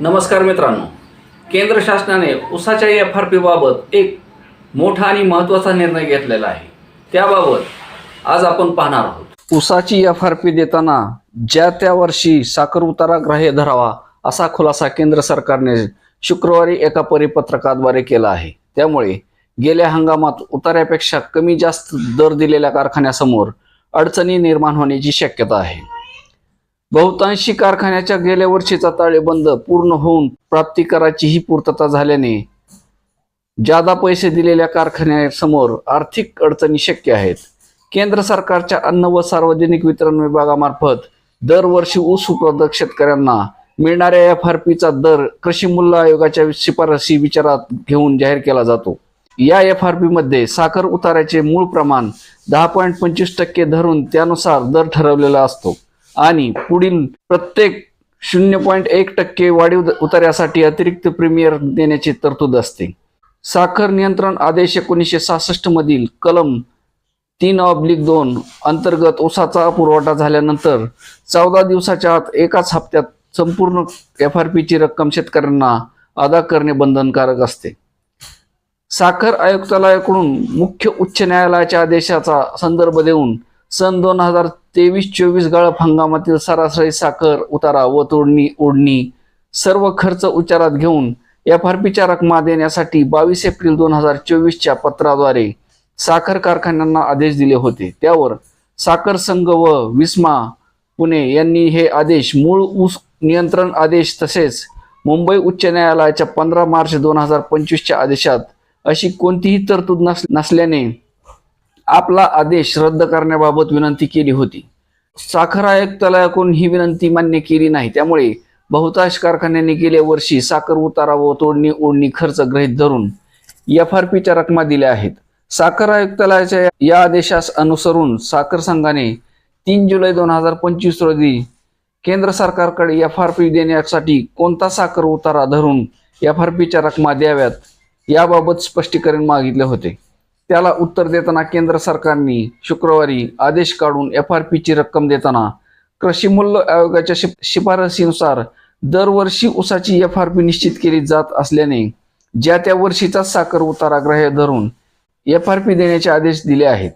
नमस्कार मित्रांनो. केंद्र शासनाने उसाच्या एफ आर पीबाबत एक मोठा आणि महत्त्वाचा निर्णय घेतलेला आहे. त्याबाबत आज आपण पाहणार आहोत. उसाची एफ आर पी देताना ज्या त्या वर्षी साखर उतारा ग्राह्य धरावा असा खुलासा केंद्र सरकारने शुक्रवारी एका परिपत्रकाद्वारे केला आहे. त्यामुळे गेल्या हंगामात उतार्यापेक्षा कमी जास्त दर दिलेल्या कारखान्यासमोर अडचणी निर्माण होण्याची शक्यता आहे. बहुतांशी कारखान्याच्या गेल्या वर्षीचा ताळेबंद पूर्ण होऊन प्राप्तिकराची ही पूर्तता झाल्याने जादा पैसे दिलेल्या कारखान्यासमोर आर्थिक अडचणी शक्य आहेत. केंद्र सरकारच्या अन्न व सार्वजनिक वितरण विभागामार्फत दरवर्षी ऊस उत्पादक शेतकऱ्यांना मिळणाऱ्या एफ आर पीचा दर कृषी मूल्य आयोगाच्या शिफारसी विचारात घेऊन जाहीर केला जातो. या एफ आर पीमध्ये साखर उताराचे मूळ प्रमाण दहा पॉईंट पंचवीस टक्के धरून त्यानुसार दर ठरवलेला असतो. आणि पुढील प्रत्येक शून्य पॉईंट एक टक्के वाढीव उतार्यासाठी अतिरिक्त प्रीमियर देण्याची तरतूद असते. साखर नियंत्रण आदेश एकोणीसशे सहासष्ट मधील कलम तीन ऑब्लिक दोन अंतर्गत ऊसाचा पुरवठा झाल्यानंतर चौदा दिवसाच्या आत एकाच हप्त्यात संपूर्ण एफ आर पीची रक्कम शेतकऱ्यांना अदा करणे बंधनकारक असते. साखर आयुक्तालयाकडून मुख्य उच्च न्यायालयाच्या आदेशाचा संदर्भ देऊन सन दोन हजार तेवीस चोवीस गाळप हंगामातील सरासरी साखर उतारा व तोडणी ओढणी सर्व खर्च उच्चारात घेऊन एफ आर पीच्या रकमा देण्यासाठी बावीस एप्रिल दोन हजार चोवीसच्या पत्राद्वारे साखर कारखान्यांना आदेश दिले होते. त्यावर साखर संघ व विस्मा पुणे यांनी हे आदेश मूळ ऊस नियंत्रण आदेश तसेच मुंबई उच्च न्यायालयाच्या पंधरा मार्च दोन हजार पंचवीसच्या आदेशात अशी कोणतीही तरतूद नस नसल्याने आपला आदेश रद्द करण्याबाबत विनंती केली होती. साखर आयुक्तालयाकडून ही विनंती मान्य केली नाही. त्यामुळे बहुतांश कारखान्यांनी गेल्या वर्षी साखर उतारा व तोडणी ओढणी खर्च गृहीत धरून एफ आर पीच्या रकमा दिल्या आहेत. साखर आयुक्तालयाच्या या आदेशास अनुसरून साखर संघाने तीन जुलै दोन हजार पंचवीस रोजी केंद्र सरकारकडे एफ आर पी देण्यासाठी कोणता साखर उतारा धरून एफ आर पीच्या रकमा द्याव्यात याबाबत स्पष्टीकरण मागितले होते. त्याला उत्तर देताना केंद्र सरकारने शुक्रवारी आदेश काढून एफ आर पीची रक्कम देताना कृषी मूल्य आयोगाच्या शिफ शिफारसीनुसार दरवर्षी ऊसाची एफ आर पी निश्चित केली जात असल्याने ज्या त्या वर्षीचा साखर उतारा ग्राह्य धरून एफ आर पी देण्याचे आदेश दिले आहेत.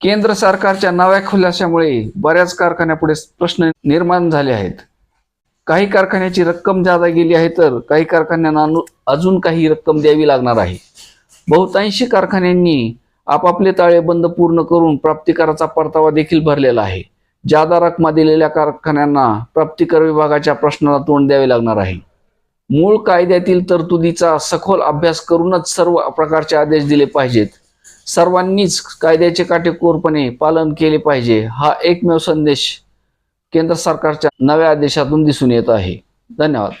केंद्र सरकारच्या नव्या खुलाशामुळे बऱ्याच कारखान्यापुढे प्रश्न निर्माण झाले आहेत. काही कारखान्याची रक्कम जादा गेली आहे तर काही कारखान्यांना अजून काही रक्कम द्यावी लागणार आहे. बहुतांशी कारखान्यांनी आपापले ताळेबंद पूर्ण करून प्राप्तिकराचा परतावा देखील भरलेला आहे. जादा रकमा दिलेल्या कारखान्यांना प्राप्तिकर विभागाच्या प्रश्नाला तोंड द्यावे लागणार आहे. मूळ कायद्यातील तरतुदीचा सखोल अभ्यास करूनच सर्व प्रकारचे आदेश दिले पाहिजेत. सर्वांनीच कायद्याचे काटेकोरपणे पालन केले पाहिजे हा एकमेव संदेश केंद्र सरकारच्या नव्या आदेशातून दिसून येत आहे. धन्यवाद.